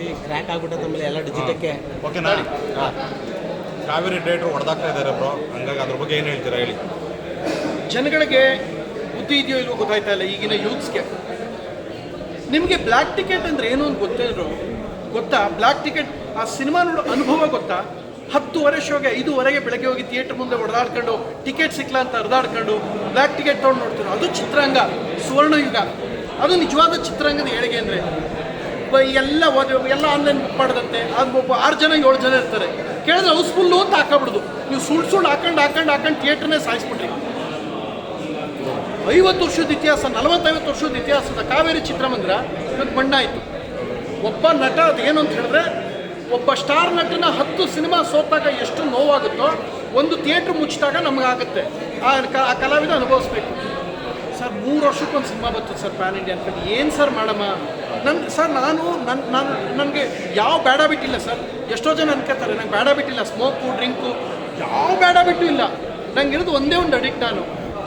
C crack ಆಗ್ಬಿಟ್ಟೆ ಆಮೇಲೆ ಎಲ್ಲ ಡಿಜಿಟಕ್ಕೆ ಓಕೆನಾ ಕಾವೇರಿ ಡೇಟ್ರು ಹೊಡೆದಾಗ್ತಾ ಇದ್ದಾರೆ ಬ್ರೋ ಹಂಗಾಗಿ ಅದ್ರ ಬಗ್ಗೆ ಏನು ಹೇಳ್ತೀರಾ ಹೇಳಿ. ಜನಗಳಿಗೆ ಬುದ್ಧಿ ಇದೆಯೋ ಇಲ್ವೋ ಗೊತ್ತಾಯ್ತಾ ಇಲ್ಲ ಈಗಿನ ಯೂತ್ಸ್ಗೆ ನಿಮಗೆ ಬ್ಲ್ಯಾಕ್ ಟಿಕೆಟ್ ಅಂದ್ರೆ ಏನು ಅಂತ ಗೊತ್ತಿದ್ರು ಗೊತ್ತಾ? ಬ್ಲ್ಯಾಕ್ ಟಿಕೆಟ್ ಆ ಸಿನಿಮಾ ನೋಡೋ ಅನುಭವ ಗೊತ್ತಾ? ಹತ್ತುವರೆ ಶೋಗೆ ಐದುವರೆಗೆ ಬೆಳಗ್ಗೆ ಹೋಗಿ ಥಿಯೇಟರ್ ಮುಂದೆ ಹೊಡೆದಾಡ್ಕೊಂಡು ಟಿಕೆಟ್ ಸಿಕ್ಕಲ್ಲ ಅಂತ ಹರಿದಾಡ್ಕೊಂಡು ಬ್ಲ್ಯಾಕ್ ಟಿಕೆಟ್ ತೊಗೊಂಡು ನೋಡ್ತಾರೆ ಅದು ಚಿತ್ರಾಂಗ ಸುವರ್ಣಯುಗ. ಅದು ನಿಜವಾದ ಚಿತ್ರಾಂಗದ ಏಳಿಗೆ ಅಂದರೆ ಎಲ್ಲ ಓದಿ- ಎಲ್ಲ ಆನ್ಲೈನ್ ಬುಕ್ ಮಾಡದಂತೆ ಅದು ಆರು ಜನ, ಏಳು ಜನ ಇರ್ತಾರೆ. ಕೇಳಿದ್ರೆ ಹೌಸ್ಫುಲ್ಲು ಅಂತ ಹಾಕಬಿಡುದು. ನೀವು ಸುಳ್ಳು ಸುಳ್ಳು ಹಾಕೊಂಡು ಹಾಕೊಂಡು ಹಾಕೊಂಡು ಥಿಯೇಟ್ರನ್ನೇ ಸಾಯಿಸ್ಬಿಟ್ರಿ ಐವತ್ತು ವರ್ಷದ ಇತಿಹಾಸ, ನಲವತ್ತೈವತ್ತು ವರ್ಷದ ಇತಿಹಾಸದ ಕಾವೇರಿ ಚಿತ್ರಮಂದಿರ ಇವತ್ತು ಆಯಿತು. ಒಬ್ಬ ನಟ ಅದೇನು ಅಂತ ಹೇಳಿದ್ರೆ, ಒಬ್ಬ ಸ್ಟಾರ್ ನಟನ ಹತ್ತು ಸಿನಿಮಾ ಸೋತಾಗ ಎಷ್ಟು ನೋವಾಗುತ್ತೋ ಒಂದು ಥಿಯೇಟ್ರ್ ಮುಚ್ಚಿದಾಗ ನಮಗಾಗುತ್ತೆ. ಆ ಆ ಕಲಾವಿದ ಅನುಭವಿಸ್ಬೇಕು. ಸರ್, ಮೂರು ವರ್ಷಕ್ಕೊಂದು ಸಿನಿಮಾ ಬರ್ತದೆ ಸರ್, ಪ್ಯಾನ್ ಇಂಡಿಯನ್ ಫಿಲ್ಮ್ ಏನು ಸರ್ ಮಾಡಮ್ಮ? ನನ್ನ ಸರ್, ನಾನು ನನ್ನ ನಾನು, ನನಗೆ ಯಾವ ಬೇಡ ಬಿಟ್ಟಿಲ್ಲ ಸರ್. ಎಷ್ಟೋ ಜನ ಅನ್ಕೋತಾರೆ ನಂಗೆ ಬೇಡ ಬಿಟ್ಟಿಲ್ಲ ಸ್ಮೋಕು, ಡ್ರಿಂಕು, ಯಾವ ಬೇಡ ಬಿಟ್ಟು ಇಲ್ಲ. ನಂಗೆ ಇರೋದು ಒಂದೇ ಒಂದು ಅಡಿಕ್ಟ್ ನಾನು,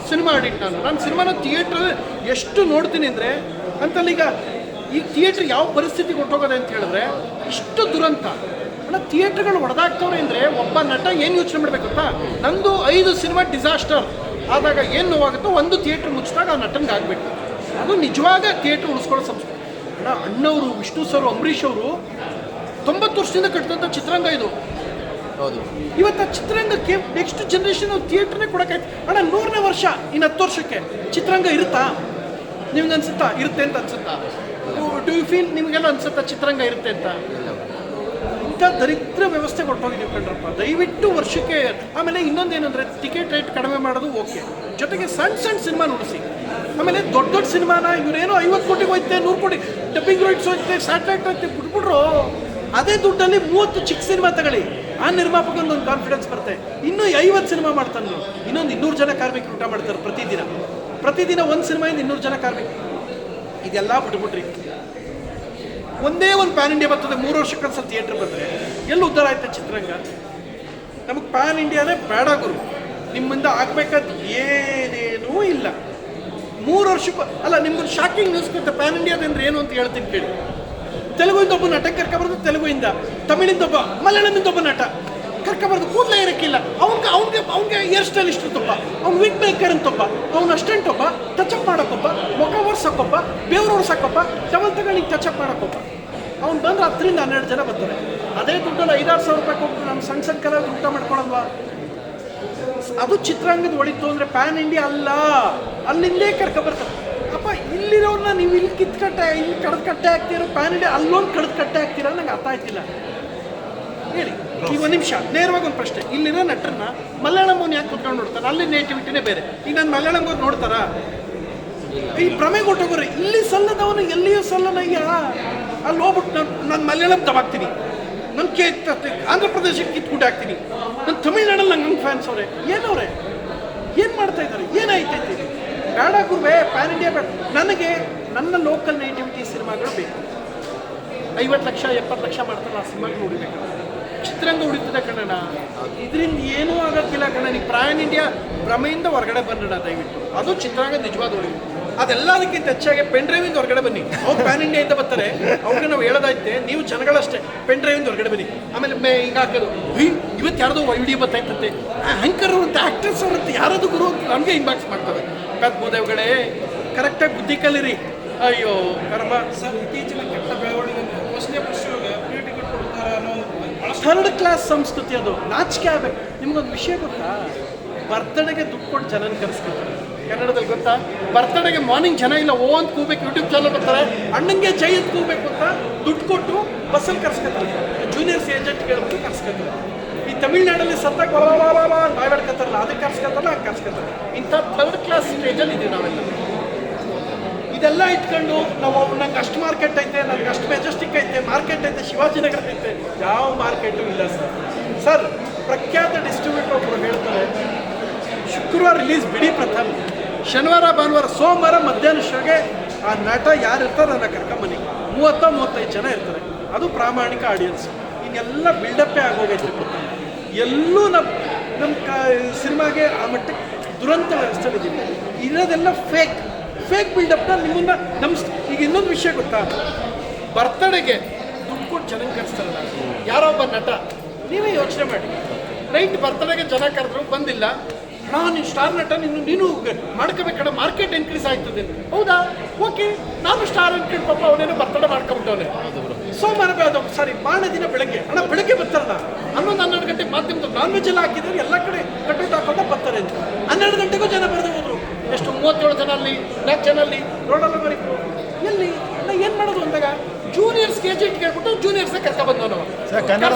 ಸಿನಿಮಾ ಅಡಿಕ್ಟ್ ನಾನು. ನಾನು ಸಿನಿಮಾನ ಥಿಯೇಟ್ರ್ ಎಷ್ಟು ನೋಡ್ತೀನಿ ಅಂದರೆ, ಅಂತಲ್ಲಿ ಈಗ ಈ ಥಿಯೇಟ್ರ್ ಯಾವ ಪರಿಸ್ಥಿತಿಗೆ ಹೊಟ್ಟೋಗೋದೆ ಅಂತ ಹೇಳಿದ್ರೆ, ಇಷ್ಟು ದುರಂತ. ಅಲ್ಲ, ಥಿಯೇಟ್ರ್ಗಳು ಹೊಡೆದಾಗ್ತವ್ರೆ ಅಂದರೆ ಒಬ್ಬ ನಟ ಏನು ಯೋಚನೆ ಮಾಡಬೇಕು ಗೊತ್ತಾ? ನಂದು ಐದು ಸಿನಿಮಾ ಡಿಸಾಸ್ಟರ್ ಆದಾಗ ಏನು ನೋವಾಗುತ್ತೋ ಒಂದು ಥಿಯೇಟ್ರ್ ಮುಚ್ಚಿದಾಗ ಆ ನಟನಿಗೆ ಆಗಬೇಕು ಅದು ನಿಜವಾಗ ಥಿಯೇಟ್ರ್ ಉಳಿಸ್ಕೊಳ್ಳೋ ಸಂಸ್ಕೃತಿ. ಅಣ್ಣವರು ವಿಷ್ಣು ಸರ್ ಅಂಬರೀಷ್ ಅವರು ತೊಂಬತ್ತು ವರ್ಷದಿಂದ ಕಟ್ಟಿದಂಥ ಚಿತ್ರರಂಗ ಇದು. ಹೌದು. ಇವತ್ತು ಆ ಚಿತ್ರರಂಗಕ್ಕೆ ನೆಕ್ಸ್ಟ್ ಜನ್ರೇಷನ್ ಥಿಯೇಟ್ರನ್ನೇ ಕೊಡೋಕ್ಕಾಯ್ತು. ಅಣ್ಣ ನೂರನೇ ವರ್ಷ ಇನ್ನು ಹತ್ತು ವರ್ಷಕ್ಕೆ ಚಿತ್ರರಂಗ ಇರುತ್ತಾ? ನಿಮ್ಗೆ ಅನ್ಸುತ್ತಾ? ಇರುತ್ತೆ ಅಂತ ಅನ್ಸುತ್ತಾ? ಡು ಯು ಫೀಲ್ ನಿಮಗೆಲ್ಲ ಅನ್ಸುತ್ತಾ ಚಿತ್ರರಂಗ ಇರುತ್ತೆ ಅಂತ? ಇಂಥ ದರಿದ್ರ ವ್ಯವಸ್ಥೆ ಕೊಟ್ಟೋಗಿದ್ದೀವಿ ಕಣ್ರಪ್ಪ. ದಯವಿಟ್ಟು ವರ್ಷಕ್ಕೆ ಆಮೇಲೆ ಇನ್ನೊಂದೇನೆಂದರೆ ಟಿಕೆಟ್ ರೇಟ್ ಕಡಿಮೆ ಮಾಡೋದು ಓಕೆ ಜೊತೆಗೆ ಸಣ್ಣ ಸಣ್ಣ ಸಿನಿಮಾ ನೋಡಿಸಿ ಆಮೇಲೆ ದೊಡ್ಡ ದೊಡ್ಡ ಸಿನಿಮಾನ ಇವರೇನೋ ಐವತ್ತು ಕೋಟಿಗೆ ಹೋಯ್ತೆ, ನೂರು ಕೋಟಿ ಡಬ್ಬಿಂಗ್ ರೈಟ್ಸ್ ಹೋಯ್ತೆ, ಸ್ಯಾಟಲೈಟ್ ಹೋಯ್ತೆ, ಬಿಟ್ಬಿಟ್ರು. ಅದೇ ದುಡ್ಡಲ್ಲಿ ಮೂವತ್ತು ಚಿಕ್ಕ ಸಿನಿಮಾ ತಗೊಳ್ಳಿ. ಆ ನಿರ್ಮಾಪಕಂದು ಒಂದು ಕಾನ್ಫಿಡೆನ್ಸ್ ಬರುತ್ತೆ. ಇನ್ನೂ ಐವತ್ತು ಸಿನಿಮಾ ಮಾಡ್ತಾನೆ. ಇನ್ನೊಂದು ಇನ್ನೂರು ಜನ ಕಾರ್ಮಿಕರು ಊಟ ಮಾಡ್ತಾರೆ ಪ್ರತಿದಿನ. ಪ್ರತಿದಿನ ಒಂದು ಸಿನಿಮಾಯಿಂದ ಇನ್ನೂರು ಜನ ಕಾರ್ಮಿಕರು. ಇದೆಲ್ಲ ಬಿಟ್ಬಿಟ್ರಿ. ಒಂದೇ ಒಂದು ಪ್ಯಾನ್ ಇಂಡಿಯಾ ಬರ್ತದೆ. ಮೂರು ವರ್ಷಕ್ಕೊಂದ್ಸಲ ಥಿಯೇಟ್ರ್ ಬಂದರೆ. ಎಲ್ಲಿ ಉದ್ಧಾರ ಆಯ್ತು ಚಿತ್ರರಂಗ? ನಮಗೆ ಪ್ಯಾನ್ ಇಂಡಿಯಾನೇ ಬೇಡ ಗುರು. ನಿಮ್ಮಿಂದ ಆಗ್ಬೇಕಾದ ಏನೇನೂ ಇಲ್ಲ. ಮೂರು ವರ್ಷಕ್ಕೂ, ಅಲ್ಲ, ನಿಮ್ಗೊಂದು ಶಾಕಿಂಗ್ ನ್ಯೂಸ್ ಗೊತ್ತಾ? ಪ್ಯಾನ್ ಇಂಡಿಯಾದಿಂದ ಏನು ಅಂತ ಹೇಳ್ತೀನಿ ಕೇಳಿ. ತೆಲುಗುಯಿಂದ ಒಬ್ಬ ನಟ ಕರ್ಕೊಬಾರ್ದು ತೆಲುಗುಯಿಂದ, ತಮಿಳಿಂದ ಒಬ್ಬ ಮಲಯಾಳಮಿಂದ ಒಬ್ಬ ನಟ ಕರ್ಕೊಬಾರ್ದು ಕೂದಲೇ ಇರಕ್ಕಿಲ್ಲ. ಅವ್ನಿಗೆ ಅವ್ನಿಗೆ ಅವ್ನಿಗೆ ಹೇರ್ ಇಷ್ಟು ತಪ್ಪ ಅವ್ನು ವಿಗ್ ಮೇಕರ್ ಅಂತೊಬ್ಬ. ಅವ್ನ ಅಸ್ಟೆಂಟ್ ಒಬ್ಬ ಟಚಪ್ ಮಾಡೋಕ್ಕೊಬ್ಬ, ಮುಖ ಒರ್ಸಕ್ಕೊಬ್ಬ, ಬೇವ್ರು ಓಡ್ಸಕ್ಕೊಬ್ಬ ಟವಲ್ ತಗೊಂಡು ಟಚಪ್ ಮಾಡೋಕೊಬ್ಬ ಅವ್ನು ಬಂದ್ರೆ ಹತ್ತರಿಂದ ಹನ್ನೆರಡು ಜನ ಬರ್ತಾರೆ. ಅದೇ ದುಡ್ಡಲ್ಲಿ ಐದಾರು ಸಾವಿರ ರೂಪಾಯಿ ಕೊಟ್ಟು ನಮ್ಮ ಸಣ್ಣ ಸಣ್ಣ ಕಲಾವಿದ್ರು ಊಟ ಮಾಡ್ಕೊಳಲ್ವಾ? ಅದು ಚಿತ್ರಾಂಗದ ಒಳಿತು ಅಂದರೆ ಪ್ಯಾನ್ ಇಂಡಿಯಾ ಅಲ್ಲ. ಅಲ್ಲಿಂದೇ ಕರ್ಕೊಬರ್ತಾರೆ ಅಪ್ಪ ಇಲ್ಲಿರೋನ್ನ ನೀವು ಇಲ್ಲಿ ಕಿತ್ಕಟ್ಟೆ ಇಲ್ಲಿ ಕಡ್ದು ಕಟ್ಟೆ ಆಗ್ತೀರೋ ಪ್ಯಾನ್ ಇಂಡಿಯಾ ಅಲ್ಲೊಂದು ಕಡ್ದು ಕಟ್ಟೆ ಹಾಕ್ತೀರಾ ನಂಗೆ ಅರ್ಥ ಆಯ್ತಿಲ್ಲ. ಹೇಳಿ, ಈಗ ಒಂದು ನಿಮಿಷ, ನೇರವಾಗಿ ಒಂದು ಪ್ರಶ್ನೆ. ಇಲ್ಲಿರೋ ನಟರನ್ನ ಮಲಯಾಳಂ ಅವ್ನು ಯಾಕೆ ಕುತ್ಕೊಂಡು ನೋಡ್ತಾರೆ ಅಲ್ಲಿ ನೇಟಿವಿಟಿನೇ ಬೇರೆ. ಈಗ ನಾನು ಮಲಯಾಳಂ ಹೋಗಿ ನೋಡ್ತಾರಾ? ಈ ಭ್ರಮೆ ಕೊಟ್ಟೋಗ್ರೆ ಇಲ್ಲಿ ಸಲ್ಲದವನು ಎಲ್ಲಿಯೂ ಸಲ್ಲನಯ್ಯ ಅಲ್ಲಿ ಹೋಗ್ಬಿಟ್ಟು ನಾನು ನಾನು ಮಲಯಾಳಂ ತವಾಗ್ತೀನಿ. ನನ್ನ ಕೆ, ಆಂಧ್ರ ಪ್ರದೇಶಕ್ಕೆ ಕಿತ್ಕೊಂಡು ಹಾಕ್ತೀನಿ ನಾನು ಹಂಗೆ ಫ್ಯಾನ್ಸ್ ಅವರೇ ಏನವ್ರೆ ಏನು ಮಾಡ್ತಾ ಇದ್ದಾರೆ? ಏನಾಯ್ತೈತಿ ಬೇಡ ಗುರುವೆ ಪ್ಯಾನ್ ಇಂಡಿಯಾ ಬೇಡ. ನನಗೆ ನನ್ನ ಲೋಕಲ್ ನೈಟಿವಿಟಿ ಸಿನಿಮಾಗಳು ಬೇಕು. ಐವತ್ತು ಲಕ್ಷ, ಎಪ್ಪತ್ತು ಲಕ್ಷ ಮಾಡ್ತಾರೆ ಆ ಸಿನಿಮಾಗಳು ನೋಡಿಬೇಕು. ಚಿತ್ರರಂಗ ಉಳಿತದೆ ಕಣ್ಣ ಇದರಿಂದ ಏನೂ ಆಗೋಕ್ಕಿಲ್ಲ ಕಣ್ಣ ನೀವು ಪ್ರಾಯನ್ ಇಂಡಿಯಾ ಭ್ರಮೆಯಿಂದ ಹೊರಗಡೆ ಬಂದಣ ದಯವಿಟ್ಟು. ಅದು ಚಿತ್ರರಂಗ ನಿಜವಾದ ಉಳಿವು. ಅದೆಲ್ಲದಕ್ಕಿಂತ ಹೆಚ್ಚಾಗಿ ಪೆನ್ ಡ್ರೈವಿಂದ ಹೊರಗಡೆ ಬನ್ನಿ. ಅವ್ರು ಪ್ಯಾನ್ ಇಂಡಿಯಾ ಅಂತ ಬರ್ತಾರೆ. ಅವ್ರಿಗೆ ನಾವು ಹೇಳೋದಾಯ್ತೆ ನೀವು ಜನಗಳಷ್ಟೇ ಪೆನ್ ಡ್ರೈವಿಂದ ಹೊರಗಡೆ ಬನ್ನಿ. ಆಮೇಲೆ ಮೇ ಈಗ ಹಾಕೋದು ಇವತ್ತು ಯಾರ್ದೋ ವಿಡಿಯೋ ಬರ್ತಾಯ್ತಂತೆ ಆ್ಯಂಕರ್ ಅಂತ ಆ್ಯಕ್ಟರ್ಸ್ ಅವ್ರಂತ ಯಾರದು ಗುರು ಅಂತ ನಮಗೆ ಇನ್ಬಾಕ್ಸ್ ಮಾಡ್ತವೆ ಗೋದೇವ್ಗಳೇ ಕರೆಕ್ಟಾಗಿ ಬುದ್ಧಿ ಕಲೀರಿ. ಅಯ್ಯೋ ಕರ್ಮ. ಸರ್ ಇತ್ತೀಚಿನ ಕೆಟ್ಟ ಬೆಳವಣಿಗೆ ಫಸ್ಟ್ನೇ ಫಸ್ಟ್ಗೆ ಫ್ರೀ ಟಿಕೆಟ್ ಕೊಡ್ತಾರೆ ಅನ್ನೋ ಭಾಳಷ್ಟು ಥರ್ಡ್ ಕ್ಲಾಸ್ ಸಂಸ್ಕೃತಿ ಅದು. ನಾಚಿಕೆ ಆಗ್ಬೇಕು. ನಿಮ್ಗೊಂದು ವಿಷಯ ಗೊತ್ತಾ? ಬರ್ತಡೆಗೆ ದುಡ್ಡು ಕೊಟ್ಟು ಜನನ ಕರೆಸ್ಕೊತಾರೆ. ಕನ್ನಡದಲ್ಲಿ ಗೊತ್ತಾ? ಬರ್ತಡೆಗೆ ಮಾರ್ನಿಂಗ್ ಜನ ಇಲ್ಲ, ಓ ಅಂತ ಕೂಬೇಕು ಯೂಟ್ಯೂಬ್ ಚಾನಲ್ ಬರ್ತಾರೆ, ಅಣ್ಣಂಗೆ ಜೈ ಅಂತ ಕೂಬೇಕು ಅಂತ ದುಡ್ಡು ಕೊಟ್ಟು ಬಸ್ಸಲ್ಲಿ ಕರ್ಸ್ಕೊತಾರೆ. ಜೂನಿಯರ್ಸ್ ಏಜೆಂಟ್ ಹೇಳ್ಬಿಟ್ಟು ಕರ್ಸ್ಕೊತಾರೆ. ಈ ತಮಿಳ್ನಾಡಲ್ಲಿ ಸತ್ತಾಗ ಬಾಯ್ಬಾಡ್ಕೊತಾರಲ್ಲ, ಅದಕ್ಕೆ ಕರ್ಸ್ಕೊತಾರಲ್ಲ, ಹಂಗೆ ಕರ್ಸ್ಕೊತಾರೆ. ಇಂಥ ಥರ್ಡ್ ಕ್ಲಾಸ್ ಸ್ಟೇಜಲ್ಲಿ ಇದೀವಿ ನಾವೆಲ್ಲ. ಇದೆಲ್ಲ ಇಟ್ಕೊಂಡು ನಾವು ನಂಗೆ ಅಷ್ಟು ಮಾರ್ಕೆಟ್ ಐತೆ ನನಗೆ ಅಷ್ಟು ಮೆಜೆಸ್ಟಿಕ್ ಐತೆ ಮಾರ್ಕೆಟ್ ಐತೆ ಶಿವಾಜಿನಗರ ಐತೆ, ಯಾವ ಮಾರ್ಕೆಟು ಇಲ್ಲ ಸರ್. ಸರ್, ಪ್ರಖ್ಯಾತ ಡಿಸ್ಟ್ರಿಬ್ಯೂಟರ್ ಒಬ್ಬರು ಹೇಳ್ತಾರೆ, ಶುಕ್ರವಾರ ರಿಲೀಸ್ ಬಿಡಿ ಪ್ರಥಮ್. ಶನಿವಾರ, ಭಾನುವಾರ, ಸೋಮವಾರ ಮಧ್ಯಾಹ್ನ ಶೋಗೆ ಆ ನಟ ಯಾರು ಇರ್ತಾರೆ ನನ್ನ ಕರ್ಕೊಂಬನ್ನಿ ಮೂವತ್ತ, ಮೂವತ್ತೈದು ಜನ ಇರ್ತಾರೆ. ಅದು ಪ್ರಾಮಾಣಿಕ ಆಡಿಯನ್ಸ್ ಇನ್ನೆಲ್ಲ ಬಿಲ್ಡಪ್ಪೇ ಆಗೋಗೈತೆ ಎಲ್ಲೂ ನಮ್ಮ ನಮ್ಮ ಕ, ಸಿನಿಮಾಗೆ ಆ ಮಟ್ಟಕ್ಕೆ ದುರಂತ ವ್ಯವಸ್ಥೆ ಇದ್ದೀವಿ ಇರೋದೆಲ್ಲ ಫೇಕ್ ಫೇಕ್ ಬಿಲ್ಡಪ್ನ ನಿಮ್ಮನ್ನ ನಮ್ಮ ಈಗ ಇನ್ನೊಂದು ವಿಷಯ ಗೊತ್ತಾ? ಬರ್ತಡೆಗೆ ದುಡ್ಡು ಕೊಟ್ಟು ಜನ ಕರೆಸ್ತಾರಲ್ಲ ಯಾರೋ ಒಬ್ಬ ನಟ, ನೀವೇ ಯೋಚನೆ ಮಾಡಿ. ರೈಟ್ ಬರ್ತಡೆಗೆ ಜನ ಕರೆದ್ರು, ಬಂದಿಲ್ಲ. ನೀನು ಸ್ಟಾರ್ ನಟ ನೀನು ನೀನು ಮಾಡ್ಕೋಬೇಕಡ ಮಾರ್ಕೆಟ್ ಇನ್ಕ್ರೀಸ್ ಆಯ್ತದೆ. ಹೌದಾ? ಓಕೆ ನಾನು ಸ್ಟಾರ್ ಅನ್ಕೊಂಡು ಪಾಪ ಅವನೇನೋ ಬರ್ತಡೆ ಮಾಡ್ಕೊಂಬಿಟ್ಟವನೆ. ಸೋಮವಾರ ಅದು ಸಾರಿ ಮಾರನೇ ದಿನ ಬೆಳಗ್ಗೆ. ಅಣ್ಣ ಬೆಳಗ್ಗೆ ಬರ್ತಾರಲ್ಲ? ಹನ್ನೊಂದು ಹನ್ನೆರಡು ಗಂಟೆ ಮಾಧ್ಯಮದ ನಾನ್ ವೆಜ್ ಎಲ್ಲ ಹಾಕಿದ್ರೆ ಎಲ್ಲ ಕಡೆ ಕಟ್ಟು ಹಾಕೊಂಡು ಬರ್ತಾರೆ ಅಂತ. ಹನ್ನೆರಡು ಗಂಟೆಗೂ ಜನ ಬರೆದು ಹೋದ್ರು. ಎಷ್ಟು ಮೂವತ್ತೇಳು ಜನ ಅಲ್ಲಿ ನಾಲ್ಕು ಜನ ಅಲ್ಲಿ ರೋಡಲ್ಲಿ ಬರೀತು ಎಲ್ಲಿ? ಅಣ್ಣ ಏನು ಮಾಡೋದು ಅಂದಾಗ? ಜೂನಿಯರ್ಸ್ ಕೆ ಜಿ ಕೇಳ್ಬಿಟ್ಟು ಜೂನಿಯರ್ಸ್ ಕರ್ಕ ಬಂದವನು. ಕನ್ನಡ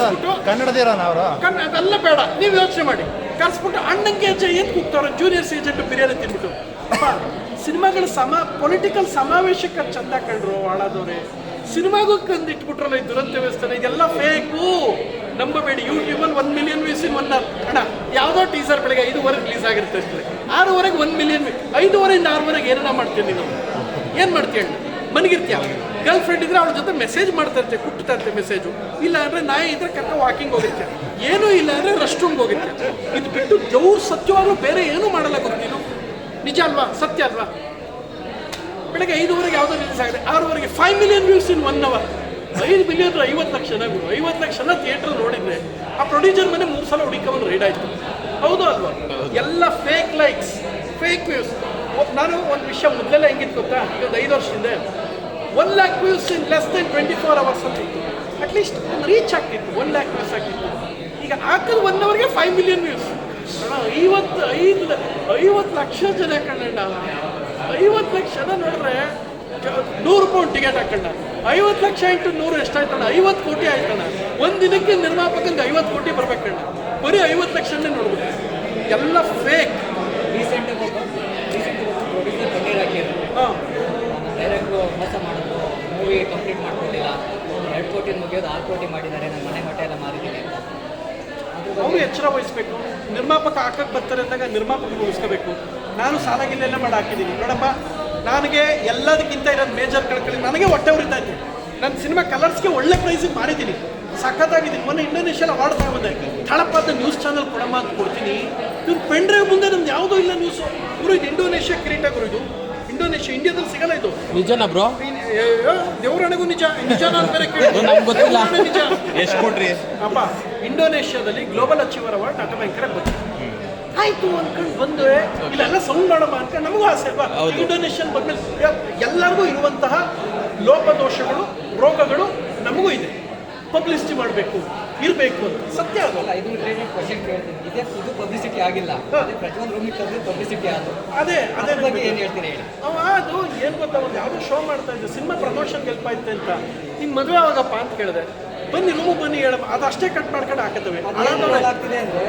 ಕನ್ನಡದಿರೋನ ಅವರು? ಕನ್ನಡ ಅದೆಲ್ಲ ಬೇಡ. ನೀವು ಯೋಚನೆ ಮಾಡಿ. ಕರ್ಸ್ಬಿಟ್ಟು ಅಣ್ಣಂಗೆ ಅಜ್ಜ ಏನು ಕೂಗ್ತಾವ್ರೆ? ಜೂನಿಯರ್ಸ್ ಏಜೆಂಟ್ ಬಿರಿಯಾನಿ ತಿನ್ಬಿಟ್ಟು. ಸಿನಿಮಾಗಳು ಸಮ ಪೊಲಿಟಿಕಲ್ ಸಮಾವೇಶಕ್ಕೆ ಚಂದ ಕಂಡ್ರು ಹಾಳಾದವ್ರೆ. ಸಿನಿಮಾಗೂ ಕಂದು ಇಟ್ಬಿಟ್ರಲ್ಲ ಈ ದುರಂತ ವ್ಯವಸ್ಥೆ ಇದೆಲ್ಲ ಫೇಕು ನಂಬಬೇಡಿ ಯೂಟ್ಯೂಬಲ್ಲಿ ಒಂದು ಮಿಲಿಯನ್ ವ್ಯೂಸ್ ಇನ್ ಒನ್ ಅಣ್ಣ, ಯಾವುದೋ ಟೀಸರ್ ಬೆಳಗ್ಗೆ ಐದುವರೆಗೆ ರಿಲೀಸ್ ಆಗಿರುತ್ತೆ ಆರೂವರೆಗೆ ಒಂದು ಮಿಲಿಯನ್ ಐದುವರೆಯಿಂದ ಆರೂವರೆಗೆ ಏನನ್ನ ಮಾಡ್ತೀನಿ ನೀನು ಏನು ಮಾಡ್ತೀಯ ಮನಗಿರ್ತೀಯ. ಗರ್ಲ್ ಫ್ರೆಂಡ್ ಇದ್ರೆ ಅವಳ ಜೊತೆ ಮೆಸೇಜ್ ಮಾಡ್ತಾ ಇರ್ತೀಯ ಕುಟ್ತಾ ಇರ್ತೀಯ ಮೆಸೇಜು ಇಲ್ಲ ಅಂದ್ರೆ ನಾಯಿ ಇದ್ರೆ ಕರ್ಕ ವಾಕಿಂಗ್ ಹೋಗಿರ್ತೀಯ ಏನೂ ಇಲ್ಲ ಅಂದ್ರೆ ರೆಸ್ಟ್ ರೂಮ್ಗೆ ಹೋಗಿರ್ತೀಯ ಇದು ಬಿಟ್ಟು ದೇವ್ರು ಸತ್ಯವಾಗ್ಲೂ ಬೇರೆ ಏನೂ ಮಾಡಲ್ಲ ಗೊತ್ತು ನೀನು. ನಿಜ ಅಲ್ವಾ? ಸತ್ಯ ಅಲ್ವಾ? ಬೆಳಗ್ಗೆ ಐದುವರೆಗೆ ಯಾವುದೋ ರಿಲೀಸ್ ಆಗಿದೆ. ಆರೂವರೆಗೆ five million views in one hour ಐದು ಮಿಲಿಯನ್ ಐವತ್ತು ಲಕ್ಷ ಗುರು. ಐವತ್ತು ಲಕ್ಷನ ಥಿಯೇಟರ್ ನೋಡಿದ್ರೆ ಆ ಪ್ರೊಡ್ಯೂಸರ್ ಮನೆ ಮೂರು ಸಲ ಹುಡುಕವನ್ನು ರೈಡ್ ಆಯ್ತು. ಹೌದು ಅಲ್ವಾ? ಎಲ್ಲ ಫೇಕ್ ಲೈಕ್ಸ್ ಫೇಕ್ ವ್ಯೂಸ್ ನಾನು ಒಂದು ವಿಷಯ ಮೊದಲೆಲ್ಲ ಹೆಂಗಿತ್ತು ಗೊತ್ತಾ? ಒಂದು ಐದು ವರ್ಷದಿಂದ one lakh views in less than twenty four hours ಅಂತ ಇತ್ತು ಅಟ್ಲೀಸ್ಟ್ ರೀಚ್ ಆಗ್ತಿತ್ತು. ಒನ್ ಲ್ಯಾಕ್ ವ್ಯೂಸ್ ಆಗ್ತಿತ್ತು. ಈಗ ಹಾಕಿದ ಒನ್ ಅವರ್ಗೆ ಫೈವ್ ಮಿಲಿಯನ್ ವ್ಯೂಸ್ ಐವತ್ತು, ಐದು ಐವತ್ತು ಲಕ್ಷ ಜನ ಕಣ್ಣ ಐವತ್ತು ಲಕ್ಷ ಜನ ನೋಡಿದ್ರೆ ನೂರು ಪೌಂಡ್ ಟಿಕೆಟ್ ಹಾಕೊಂಡ. ಐವತ್ತು ಲಕ್ಷ ಇಂಟು ನೂರು ಎಷ್ಟಾಯ್ತಣ್ಣ? ಐವತ್ತು ಕೋಟಿ ಆಯ್ತಣ್ಣ. ಒಂದು ದಿನಕ್ಕೆ ನಿರ್ಮಾಪಕಂಗೆ ಐವತ್ತು ಕೋಟಿ ಬರ್ಬೇಕಣ್ಣ. ಬರೀ ಐವತ್ತು ಲಕ್ಷನೇ ನೋಡ್ಬೇಕು ಎಲ್ಲ ಫೇಕ್ ರೀಸೆಂಟ್ ಡೈರೆಕ್ಟ್ರು ಮೋಸ ಮಾಡೋದು ಮೂವಿ ಕಂಪ್ಲೀಟ್ ಮಾಡ್ಕೊಟ್ಟಿಲ್ಲ. ಎರಡು ಕೋಟಿ ಮುಗಿಯೋದು ಆರು ಕೋಟಿ ಮಾಡಿದ್ದಾರೆ ನನ್ನ ಮನೆ ಮಠ ಎಲ್ಲ ಮಾರಿದ್ದೀನಿ ಅಂತ. ಅವರು ಎಚ್ಚರ ವಹಿಸ್ಬೇಕು. ನಿರ್ಮಾಪಕ ಹಾಕಕ್ಕೆ ಬರ್ತಾರೆ ಅಂದಾಗ ನಿರ್ಮಾಪಕರು ಉಳಿಸ್ಕೋಬೇಕು ನಾನು ಸಾಲ ಗಿಲ್ಲೆಲ್ಲ ಮಾಡಿ ಹಾಕಿದ್ದೀನಿ. ನೋಡಪ್ಪ, ನನಗೆ ಎಲ್ಲದಕ್ಕಿಂತ ಇರೋದು ಮೇಜರ್ ಕಳ್ಕೊಳ್ಳಿ ನನಗೆ ಹೊಟ್ಟೆ ಉರಿತಾ ನನ್ನ ಸಿನಿಮಾ ಕಲರ್ಸ್ಗೆ ಒಳ್ಳೆ ಪ್ರೈಸಿಗೆ ಮಾಡಿದ್ದೀನಿ ಸಖತ್ತಾಗಿದ್ದೀನಿ. ಮೊನ್ನೆ ಇಂಡೋನೇಷ್ಯಾ ಅವಾರ್ಡ್ ತಗೊಂಡೆ. ಅಂತ ನ್ಯೂಸ್ ಚಾನಲ್ ಕೊಡಮ್ಮ ಅಂತ ಕೊಡ್ತೀನಿ. ಇವ್ರು ಪೆಂಡ್ರೈವ್ ಮುಂದೆ ನಮ್ದು ಯಾವುದೂ ಇಲ್ಲ ನ್ಯೂಸು ಇದು ಇಂಡೋನೇಷ್ಯಾ ಕ್ರಿಯೇಟ್ ಆಗಿರೋದು ಇಂಡೋನೇಷ್ಯಾ ಇಂಡಿಯಾದಲ್ಲಿ ಸಿಗಲ್ಲ ಇದು. ನಿಜನಾ ಬ್ರೋ? ದೇವರಣೆಗೂ ನಿಜ ನಿಜ ನಾನು ಬೇರೆ ಗೊತ್ತಿಲ್ಲ. ದೇವ್ರಾಣೆ ನಿಜ. ಎಷ್ಟು ಕೊಟ್ರಿ? ಅಪ್ಪ ಇಂಡೋನೇಷ್ಯಾದಲ್ಲಿ ಗ್ಲೋಬಲ್ ಅಚೀವರ್ ಅವಾರ್ಡ್ ನಟ ಭಯಂಕರ ಬಂತು. ಆಯ್ತು ಅನ್ಕೊಂಡು ಬಂದು ಇಲ್ಲೆಲ್ಲ ಸೌಂಡ್ ಮಾಡಮ್ಮ ಅಂತ ನಮಗೂ ಆಸೆ ಅಲ್ವಾ? ಹೌದು. ಇಂಡೋನೇಷ್ಯನ್ ಬಂದ್ಮೇಲೆ ಯ- ಎಲ್ಲರಿಗೂ ಇರುವಂತಹ ಲೋಪದೋಷಗಳು ರೋಗಗಳು ನಮಗೂ ಇದೆ. ಪಬ್ಲಿಸಿಟಿ ಮಾಡಬೇಕು. ಇರಬೇಕು. ಅಂತ ಸತ್ಯ ಅದು. ಏನ್ ಇದು ಕ್ವಶನ್ ಕೇಳ್ತೀನಿ. ಇದೇ ಇದು ಪಬ್ಲಿಸಿಟಿ ಆಗಿಲ್ಲ. ಪ್ರಜ್ವಲ್ ರೂಮಿಗೆ ಕರೆದು ಪಬ್ಲಿಸಿಟಿ ಆಯಿತು ಅದೇ. ಅದೇ ಅದ್ರ ಬಗ್ಗೆ ಏನು ಹೇಳ್ತೀನಿ ಹೇಳಿ? ಅವ ಅದು ಏನು ಗೊತ್ತಾ ಒಂದು ಯಾವುದೋ ಶೋ ಮಾಡ್ತಾ ಇದ್ದೆ ಸಿನಿಮಾ ಪ್ರಮೋಷನ್ ಗೆಲ್ಪ ಇತ್ತೆ ಅಂತ. ನಿನ್ನ ಮದುವೆ ಆವಾಗಪ್ಪ ಅಂತ ಕೇಳಿದೆ. ಬನ್ನಿ ರೂಮು ಬನ್ನಿ ಹೇಳ ಅದು ಅಷ್ಟೇ ಕಟ್ ಮಾಡ್ಕೊಂಡು ಹಾಕತ್ತವೆ. ಆಗ್ತಿದೆ ಅಂದರೆ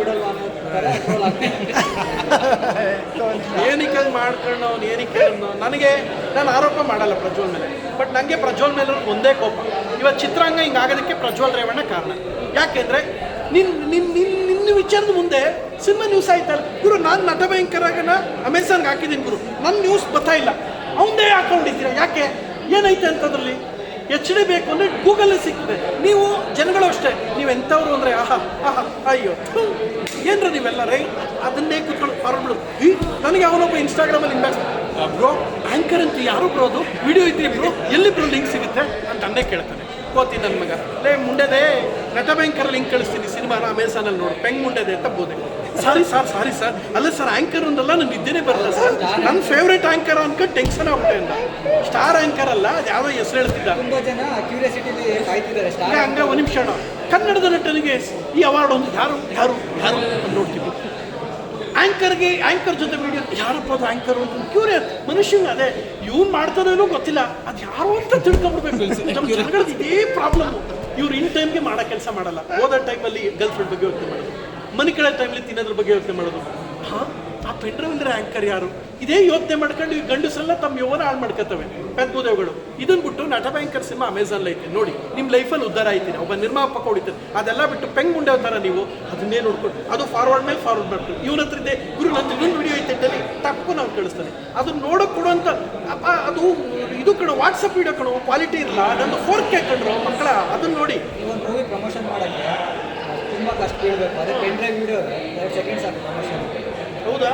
ಬಿಡಲ್ವಾ ಏನಕ್ಕೆ ಮಾಡ್ಕೊಂಡು ಅವ್ನು ಏನಕ್ಕೆ ನನಗೆ ನಾನು ಆರೋಪ ಮಾಡಲ್ಲ ಪ್ರಜ್ವಲ್ ಮೇಲೆ. ಬಟ್ ನನಗೆ ಪ್ರಜ್ವಲ್ ಮೇಲೆ ಒಂದೇ ಕೋಪ. ಇವತ್ತು ಚಿತ್ರಾಂಗ ಹಿಂಗಾಗೋದಕ್ಕೆ ಪ್ರಜ್ವಲ್ ರೇವಣ್ಣ ಕಾರಣ. ಯಾಕೆಂದರೆ ನಿನ್ನ ನಿನ್ನ ನಿನ್ನ ನಿನ್ನ ವಿಚಾರದ ಮುಂದೆ ಸಿನಿಮಾ ನ್ಯೂಸ್ ಆಯ್ತಲ್ಲ. ಗುರು, ನಾನು ನಟ ಭಯಂಕರಾಗನ ಅಮೆಝಾನ್ಗೆ ಹಾಕಿದ್ದೀನಿ ಗುರು. ನನ್ನ ನ್ಯೂಸ್ ಬರ್ತಾ ಇಲ್ಲ. ಅವನದೇ ಹಾಕೊಂಡಿದ್ದೀರ? ಯಾಕೆ? ಏನೈತೆ ಅಂತದ್ರಲ್ಲಿ? ಎಚ್ ಡಿ ಬೇಕು ಅಂದರೆ ಗೂಗಲಲ್ಲಿ ಸಿಗ್ತದೆ. ನೀವು ಜನಗಳು ಅಷ್ಟೇ. ನೀವು ಎಂಥವ್ರು ಅಂದರೆ ಆಹಾ ಆಹಾ, ಅಯ್ಯೋ ಏನರ ನೀವೆಲ್ಲ, ರೈ? ಅದನ್ನೇ ಕೂತ್ಕೊಂಡು ಫಾರ್ಮ್ಗಳು ನನಗೆ ಅವನೊಬ್ಬ ಇನ್ಸ್ಟಾಗ್ರಾಮಲ್ಲಿ ಇನ್ಬಾಕ್ಸ್ ಬ್ರೋ ಆ್ಯಂಕರ್ ಅಂತ ಯಾರು ಬ್ರೋ ಅದು? ವಿಡಿಯೋ ಇದ್ರಿ ಬ್ರೋ ಎಲ್ಲಿ ಬ್ರೋ ಲಿಂಕ್ ಸಿಗುತ್ತೆ? ಅಂತ ಅಂದೆ ಕೇಳ್ತಾನೆ. ಕೋತಿ ನನ್ನ ಮಗ. ಲೇ ಮುಂಡೆದೆ ನಟ ಭಯಂಕರ ಲಿಂಕ್ ಕಳಿಸ್ತೀನಿ ಸಿನಿಮಾ ಸಿನಿಮಾನ ಅಮೆಝಾನಲ್ಲಿ ನೋಡು. ಪೆಂಗ್ ಮುಂಡೆದೆ ಅಂತ ಬೋದೆ ಸಾರಿ ಸರ್ ಸಾರಿ ಸರ್ ಅಲ್ಲ ಸರ್ ಆ್ಯಂಕರ್ ಒಂದಲ್ಲ ನನ್ನ ನಿದ್ದೆನೇ ಬರಲ್ಲ ಸರ್ ನನ್ನ ಫೇವ್ರೇಟ್ ಆ್ಯಂಕರ್ ಅನ್ಕೊಂಡು ಟೆನ್ಷನ್ ಆಗ್ಬಿಟ್ಟೆ ಅಂತ ಸ್ಟಾರ್ ಆ್ಯಂಕರ್ ಅಲ್ಲ ಅದು ಯಾವುದೋ ಹೆಸರು ಹೇಳ್ತಿದ್ದ. ತುಂಬ ಜನ ಕ್ಯೂರಿಯಾಸಿಟಿಲಿ ಕಾಯ್ತಿದ್ದಾರೆ ಹಂಗೆ ಒಂದು ನಿಮಿಷ. ಕನ್ನಡದ ನಟನಿಗೆ ಈ ಅವಾರ್ಡ್ ಒಂದು ಯಾರು ಯಾರು ಯಾರು ನೋಡ್ತೀವಿ. ಆ್ಯಂಕರ್ಗೆ ಆ್ಯಂಕರ್ ಜೊತೆ ವಿಡಿಯೋ ಯಾರಪ್ಪ ಅದು ಆ್ಯಂಕರ್ ಅಂತ ಕ್ಯೂರಿಯಸ್ ಮನುಷ್ಯನ ಅದೇ ಇವ್ನು ಮಾಡ್ತಾನೇನೋ ಗೊತ್ತಿಲ್ಲ ಅದು ಯಾರು ಅಂತ ತಿಳ್ಕೊಂಡ್ಬಿಡ್ಬೇಕು ಇದೇ ಪ್ರಾಬ್ಲಮ್ ಇವ್ರು ಇನ್ ಟೈಮ್ಗೆ ಮಾಡೋ ಕೆಲಸ ಮಾಡಲ್ಲ. ಓದೋ ಟೈಮಲ್ಲಿ ಗರ್ಲ್ ಫ್ರೆಂಡ್ ಬಗ್ಗೆ ಯೋಚನೆ ಮಾಡೋದು. ಮನೆ ಕಡೆ ಟೈಮಲ್ಲಿ ತಿನ್ನೋದ್ರ ಬಗ್ಗೆ ಯೋಚನೆ ಮಾಡೋದು. ಹಾಂ ಆ ಪೆಂಡ್ರೈವ್ ಆ್ಯಂಕರ್ ಯಾರು? ಇದೇ ಯೋಚನೆ ಮಾಡ್ಕೊಂಡು ಈ ಗಂಡಸರೆಲ್ಲ ತಮ್ಮ ಯೋನ ಹಾಳು ಮಾಡ್ಕೊತವೆ. ಪೆದ್ಬುದೇವುಗಳು ಇದನ್ನ ಬಿಟ್ಟು ನಟ ಭಯಂಕರ್ ಸಿನಿಮಾ ಅಮೆಝಾನ್ ಐತೆ. ನೋಡಿ ನಿಮ್ಮ ಲೈಫಲ್ಲಿ ಉದ್ದಾರ ಆಯ್ತೀನಿ ಒಬ್ಬ ನಿರ್ಮಾಪಕ ಹೊಡಿತಾರೆ. ಅದೆಲ್ಲ ಬಿಟ್ಟು ಪೆಂಗ್ ಮುಂಡೆ ಥರ ನೀವು ಅದನ್ನೇ ನೋಡ್ಕೊಂಡು ಅದು ಫಾರ್ವರ್ಡ್ ಮೇಲೆ ಫಾರ್ವರ್ಡ್ ಬರ್ತದೆ ಇವ್ರ ಹತ್ರ ಇದೆ ಗುರು ನಂದು ಇನ್ನೊಂದು ವಿಡಿಯೋ ಐತೆ ಅಂತೇಳಿ ತಪ್ಪು ನಾವು ಕಳಿಸ್ತಾನೆ ಅದನ್ನ ನೋಡೋಕೆ ಕೊಡುವಂಥ ಅಪ್ಪ ಅದು ಇದು ಕಣ ವಾಟ್ಸಪ್ ವಿಡಿಯೋ ಕಣ ಕ್ವಾಲಿಟಿ ಇರಲ್ಲ ನಂದು ಫೋರ್ ಕೆ ಕಂಡ್ರು ಮಕ್ಕಳ ಅದನ್ನ ನೋಡಿ. ಒಂದು ಮೂವಿ ಪ್ರಮೋಷನ್ ಮಾಡೋಕ್ಕೆ ತುಂಬ ಕಷ್ಟ ಬೀಳ್ಬೇಕು ಅದೇ pen drive video seconds promotion ಹೌದಾ?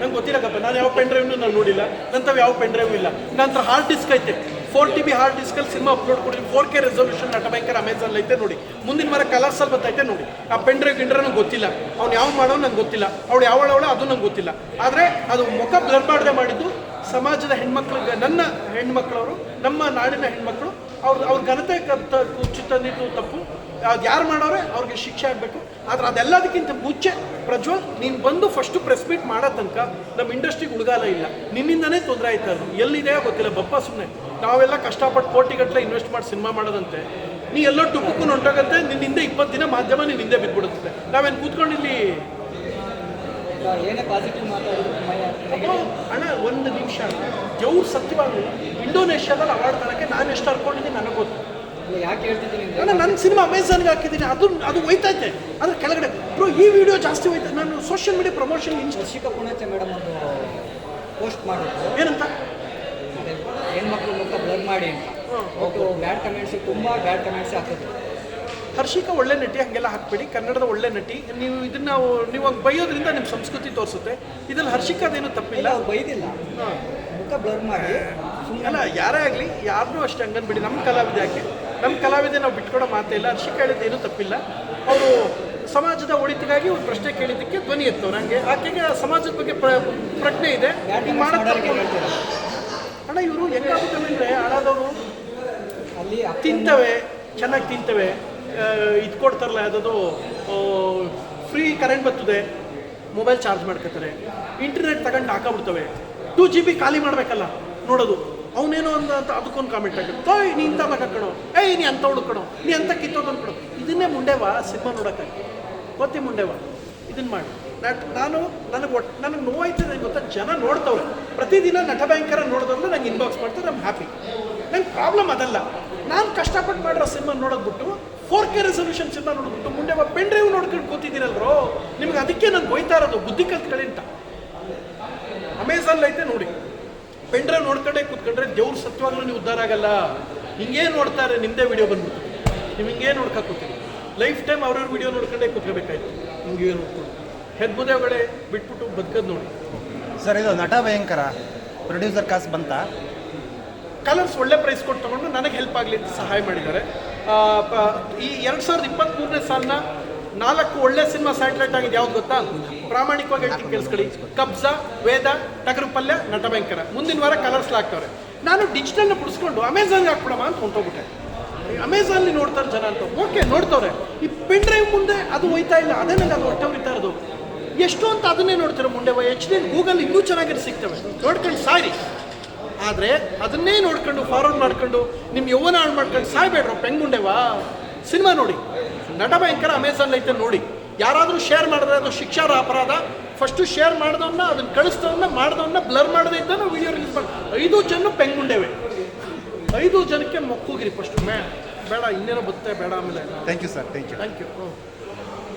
ನಂಗೆ ಗೊತ್ತಿಲ್ಲಕ್ಕಪ್ಪ ನಾನು ಯಾವ ಪೆನ್ ಡ್ರೈವ್ನು ನಾನು ನೋಡಿಲ್ಲ ನಂತರ ಯಾವ ಪೆನ್ ಡ್ರೈವ್ ಇಲ್ಲ. ನಂತರ ಹಾರ್ಡ್ ಡಿಸ್ಕ್ ಐತೆ ಫೋರ್ ಟಿ ಬಿ ಹಾರ್ಡ್ ಡಿಸ್ಕಲ್ಲಿ ಸಿನಿಮಾ ಅಪ್ಲೋಡ್ ಕೊಡ್ತೀನಿ ಫೋರ್ ಕೆ ರೆಸಲ್ಯೂಷನ್ ನಟ ಭಯಂಕರ ಅಮೆಝಾನ್ ಐತೆ ನೋಡಿ. ಮುಂದಿನ ಮರ ಕಲರ್ಸಲ್ಲಿ ಬರ್ತೈತೆ ನೋಡಿ. ಆ ಪೆನ್ ಡ್ರೈವ್ ಗಿಂಡ್ರೆ ನಂಗೆ ಗೊತ್ತಿಲ್ಲ. ಅವ್ನು ಯಾವ ಮಾಡೋ ನಂಗೆ ಗೊತ್ತಿಲ್ಲ. ಅವಳು ಯಾವಳ ಅವಳು ಅದು ನಂಗೆ ಗೊತ್ತಿಲ್ಲ. ಆದರೆ ಅದು ಮುಖ ಬ್ಲರ್ ಮಾಡದೆ ಮಾಡಿದ್ದು ಸಮಾಜದ ಹೆಣ್ಮಕ್ಳಿಗೆ, ನನ್ನ ಹೆಣ್ಮಕ್ಳವರು, ನಮ್ಮ ನಾಡಿನ ಹೆಣ್ಮಕ್ಳು, ಅವ್ರ ಅವ್ರ ಘನತೆ ಕುಚ್ಚು ತಂದಿದ್ದು ತಪ್ಪು. ಅದು ಯಾರು ಮಾಡೋರೆ? ಅವ್ರಿಗೆ ಶಿಕ್ಷೆ ಆಗಬೇಕು. ಆದ್ರೆ ಅದೆಲ್ಲದಕ್ಕಿಂತ ಮುಂಚೆ ಪ್ರಜ್ವಲ್ ನೀನು ಬಂದು ಫಸ್ಟು ಪ್ರೆಸ್ ಮೀಟ್ ಮಾಡೋ ತನಕ ನಮ್ಮ ಇಂಡಸ್ಟ್ರಿಗೆ ಉಳ್ಗಾಲ ಇಲ್ಲ. ನಿನ್ನಿಂದನೇ ತೊಂದರೆ ಆಯ್ತು ಅದು. ಎಲ್ಲಿದೆಯೋ ಗೊತ್ತಿಲ್ಲ. ಬಪ್ಪ ಸುಮ್ಮನೆ ನಾವೆಲ್ಲ ಕಷ್ಟಪಟ್ಟು ಕೋಟಿಗಟ್ಟಲೆ ಇನ್ವೆಸ್ಟ್ ಮಾಡಿ ಸಿನಿಮಾ ಮಾಡೋದಂತೆ. ನೀ ಎಲ್ಲೋ ಟುಪ್ಪಕ್ಕೂ ನಿನ್ನ ನಿನ್ನಿಂದ ಇಪ್ಪತ್ತು ದಿನ ಮಾಧ್ಯಮ ನಿನ್ನ ಹಿಂದೆ ಬಿದ್ದುಬಿಡುತ್ತೆ. ನಾವೇನು ಕೂತ್ಕೊಂಡು ಇಲ್ಲಿ ಈಗ ಏನೇ ಪಾಸಿಟಿವ್ ಮಾತಾಡಿದ್ರು ಅಬ್ಬೋ, ನೆಗೆಟಿವ್ ಅಣ್ಣ ಒಂದು ನಿಮಿಷ. ಜವ್ರು ಸತ್ಯವಾಗಿ ಇಂಡೋನೇಷ್ಯಾದಲ್ಲಿ ಅವಾರ್ಡ್ ತರೋಕ್ಕೆ ನಾನು ಎಷ್ಟು ಹರ್ಕೊಂಡಿದ್ದೀನಿ ನನಗೆ ಗೊತ್ತು. ಯಾಕೆ ಹೇಳ್ತಿದ್ದೀನಿ ಅಣ್ಣ ನನ್ನ ಸಿನಿಮಾ ಅಮೆಝಾನ್ಗೆ ಹಾಕಿದ್ದೀನಿ. ಅದು ಅದು ಹೋಯ್ತೈತೆ. ಅಂದ್ರೆ ಕೆಳಗಡೆ ಬ್ರೋ ಈ ವಿಡಿಯೋ ಜಾಸ್ತಿ ಹೋಯ್ತು ನಾನು social media promotion Harshika Poonacha madam ಒಂದು ಪೋಸ್ಟ್ ಮಾಡಿದ್ರು. ಏನಂತ? ಹೆಣ್ಮಕ್ಳು ಮುಖ ಬ್ಲರ್ ಮಾಡಿ ಅಂತ. ಒಟ್ಟು ಬ್ಯಾಡ್ ಕಮೆಂಟ್ಸ್ ತುಂಬ ಬ್ಯಾಡ್ ಕಮೆಂಟ್ಸ್ ಹಾಕಿದ್ರು. ಹರ್ಷಿಕಾ ಒಳ್ಳೆ ನಟಿ ಹಂಗೆಲ್ಲ ಹಾಕ್ಬೇಡಿ. ಕನ್ನಡದ ಒಳ್ಳೆ ನಟಿ. ನೀವು ಇದನ್ನ ನಾವು ಹಂಗೆ ಬೈಯೋದ್ರಿಂದ ನಿಮ್ಮ ಸಂಸ್ಕೃತಿ ತೋರಿಸುತ್ತೆ. ಇದ್ರಲ್ಲಿ ಹರ್ಷಿಕಾದೇನು ತಪ್ಪಿಲ್ಲ? ಬೈದಿಲ್ಲ. ಮುಖ ಬ್ಲರ್ ಮಾಡಿ. ಅಲ್ಲ ಯಾರೇ ಆಗಲಿ ಯಾರನ್ನೂ ಅಷ್ಟೇ ಹಂಗನ್ಬಿಡಿ ನಮ್ಮ ಕಲಾವಿದ ಯಾಕೆ? ನಮ್ಮ ಕಲಾವಿದೆ ನಾವು ಬಿಟ್ಕೊಡೋ ಮಾತೇ ಇಲ್ಲ ಹರ್ಷಿಕಾ ಹೇಳಿದ್ದೇನು ತಪ್ಪಿಲ್ಲ. ಅವರು ಸಮಾಜದ ಒಳಿತಿಗಾಗಿ ಒಂದು ಪ್ರಶ್ನೆ ಕೇಳಿದ್ದಕ್ಕೆ ಧ್ವನಿ ಎತ್ತು ನನಗೆ ಆಕೆಗೆ ಸಮಾಜದ ಬಗ್ಗೆ ಪ್ರ- ಪ್ರಜ್ಞೆ ಇದೆ. ಅಣ್ಣ ಇವರು ಹೆಂಗಾಗುತ್ತೆ ಅಂದರೆ ಆಡೋದವರು ಅಲ್ಲಿ ತಿಂತವೆ ಚೆನ್ನಾಗಿ ತಿಂತವೆ. ಇದು ಕೊಡ್ತಾರಲ್ಲ ಯಾವುದದು ಫ್ರೀ ಕರೆಂಟ್ ಬರ್ತದೆ. ಮೊಬೈಲ್ ಚಾರ್ಜ್ ಮಾಡ್ಕೋತಾರೆ. ಇಂಟರ್ನೆಟ್ ತಗೊಂಡು ಹಾಕಬಿಡ್ತವೆ. ಟೂ ಜಿ ಬಿ ಖಾಲಿ ಮಾಡಬೇಕಲ್ಲ ನೋಡೋದು. ಅವನೇನೋ ಅಂದ ಅಂತ ಅದಕ್ಕೊಂದು ಕಾಮೆಂಟ್ ಹಾಕಿದ್ರು. ತೋಯ್ ನೀ ಇಂಥ ಕಣೋ ಏಯ್, ನೀ ಅಂತ ಹುಡುಕಣೋ ನೀ ಅಂತ ಕಿತ್ತೋದು ಅನ್ಕೊಣೋ ಇದನ್ನೇ ಮುಂಡೆವಾ ಸಿನಿಮಾ ನೋಡೋಕೆ ಗೊತ್ತಿ ಮುಂಡೆವಾ? ಇದನ್ನ ಮಾಡಿ. ನಾನು, ನನಗೆ ಒಟ್ಟು ನನಗೆ ನೋವಾಯ್ತದೆ ಗೊತ್ತಾ? ಜನ ನೋಡ್ತವ್ರೆ. ಪ್ರತಿದಿನ ನಟ ನೋಡಿದ್ರೆ ನಂಗೆ ಇನ್ಬಾಕ್ಸ್ ಮಾಡ್ತಾರೆ ನಮ್ಮ ಹ್ಯಾಪಿ ನಂಗೆ ಪ್ರಾಬ್ಲಮ್ ಅದಲ್ಲ. ನಾನು ಕಷ್ಟಪಟ್ಟು ಮಾಡಿರೋ ಸಿನಿಮಾ ನೋಡೋದ್ಬಿಟ್ಟು ಫೋರ್ ಕೆ ರೆಸೊಲ್ಯೂಷನ್ ಸಿನಿಮಾ ನೋಡಿಬಿಟ್ಟು ಮುಂದೆ ಪೆನ್ ಡ್ರೈವ್ ನೋಡ್ಕೊಂಡು ಕೂತಿದ್ದೀರಲ್ರೋ ನಿಮ್ಗೆ ಅದಕ್ಕೆ ನಾನು ಬೈತಾ ಇರೋದು, ಬುದ್ಧಿ ಕಲ್ತ್ಕಳಿ ಅಂತ. ಅಮೆಝಾನ್ ಐತೆ ನೋಡಿ. ಪೆನ್ ನೋಡ್ಕೊಂಡೆ ಕೂತ್ಕೊಂಡ್ರೆ ದೇವ್ರ ಸತ್ಯವಾಗ್ಲೂ ನೀವು ಉದ್ಧಾರ ಆಗಲ್ಲ. ಹಿಂಗೇ ನೋಡ್ತಾರೆ ನಿಮ್ಮದೇ ವಿಡಿಯೋ ಬಂದ್ಬಿಟ್ಟು. ನೀವು ಹಿಂಗೇ ನೋಡ್ಕೊ ಕೂತೀರಿ. ಲೈಫ್ ಟೈಮ್ ಅವ್ರವ್ರ ವಿಡಿಯೋ ನೋಡ್ಕೊಂಡೇ ಕೂತ್ಕೋಬೇಕಾಯ್ತು. ಹಿಂಗೆ ನೋಡ್ಕೊಂಡು ಹೆದ್ಬುದೆ ಒಳಗಡೆ ಬಿಟ್ಬಿಟ್ಟು ಬದುಕೋದು ನೋಡಿ. ಸರ್ ಇದು ನಟ ಭಯಂಕರ. ಪ್ರೊಡ್ಯೂಸರ್ ಕಾಸು ಬಂತ? ಕಲರ್ಸ್ ಒಳ್ಳೆ ಪ್ರೈಸ್ ಕೊಟ್ಟು ತಗೊಂಡು ನನಗೆ ಹೆಲ್ಪ್ ಆಗಲಿ ಅಂತ ಸಹಾಯ ಮಾಡಿದ್ದಾರೆ. ಈ ಎರಡು ಸಾವಿರದ ಇಪ್ಪತ್ತ್ಮೂರನೇ ಸಾಲನ್ನ ನಾಲ್ಕು ಒಳ್ಳೆ ಸಿನಿಮಾ ಸ್ಯಾಟಲೈಟ್ ಆಗಿದೆ ಯಾವ್ದು ಗೊತ್ತಾ? ಪ್ರಾಮಾಣಿಕವಾಗಿ ಹೇಳ್ತೀನಿ ಕೇಳಿಸ್ಕೊಳ್ಳಿ. ಕಬ್ಜಾ, ವೇದ ಟಗರು ಪಲ್ಯ, ನಟ ಭಯಂಕರ ಮುಂದಿನ ವಾರ ಕಲರ್ಸ್ ಹಾಕ್ತವ್ರೆ. ನಾನು ಡಿಜಿಟಲ್ನ ಬಿಡಿಸ್ಕೊಂಡು ಅಮೆಝಾನ್ಗೆ ಹಾಕ್ಬಿಡಮ್ಮ ಅಂತ ಹೊಂಟೋಗ್ಬಿಟ್ಟೆ. ಅಲ್ಲಿ ನೋಡ್ತಾರೆ ಜನ ಅಂತ. ಓಕೆ ನೋಡ್ತವ್ರೆ. ಈ ಪೆನ್ ಡ್ರೈವ್ ಮುಂದೆ ಅದು ಹೋಯ್ತಾ ಇಲ್ಲ. ಅದೇ ನಂಗೆ ಅದು ಹೊಟ್ಟೆ ಹೊರಿತಾ ಇರೋದು. ಎಷ್ಟು ಅಂತ ಅದನ್ನೇ ನೋಡ್ತಾರೆ ಮುಂದೆ ಎಚ್ ಡಿ ಗೂಗಲ್ ಇನ್ನೂ ಚೆನ್ನಾಗಿರೋ ಸಿಗ್ತವೆ. ನೋಡ್ಕೊಂಡು ಸಾರಿ ಆದರೆ ಅದನ್ನೇ ನೋಡ್ಕೊಂಡು ಫಾರ್ವರ್ಡ್ ಮಾಡ್ಕೊಂಡು ನಿಮ್ಮ ಯೌವನ ಹಾಳು ಮಾಡ್ಕೊಂಡು ಸಾಯ್ಬೇಡ್ರ ಪೆಂಗುಂಡೆವಾ ಸಿನಿಮಾ ನೋಡಿ. ನಟ ಭಯಂಕರ ಅಮೆಝಾನ್ ಐತೆ ನೋಡಿ. ಯಾರಾದರೂ ಶೇರ್ ಮಾಡಿದ್ರೆ ಅದು ಶಿಕ್ಷಾರ ಅಪರಾಧ. ಫಸ್ಟು ಶೇರ್ ಮಾಡಿದವನ್ನ ಅದನ್ನ ಕಳಿಸ್ದವನ್ನ ಮಾಡಿದವನ್ನ ಬ್ಲರ್ ಮಾಡದೇ ನಾವು ವಿಡಿಯೋ ರಿಲೀಸ್ ಮಾಡಿ ಐದು ಜನ ಪೆಂಗುಂಡೇವೆ. ಐದು ಜನಕ್ಕೆ ಮಕ್ಕೋಗಿರಿ ಫಸ್ಟು ಮೇ ಬೇಡ ಇನ್ನೇನೋ ಬರುತ್ತೆ ಬೇಡ ಆಮೇಲೆ. Thank you sir thank you thank you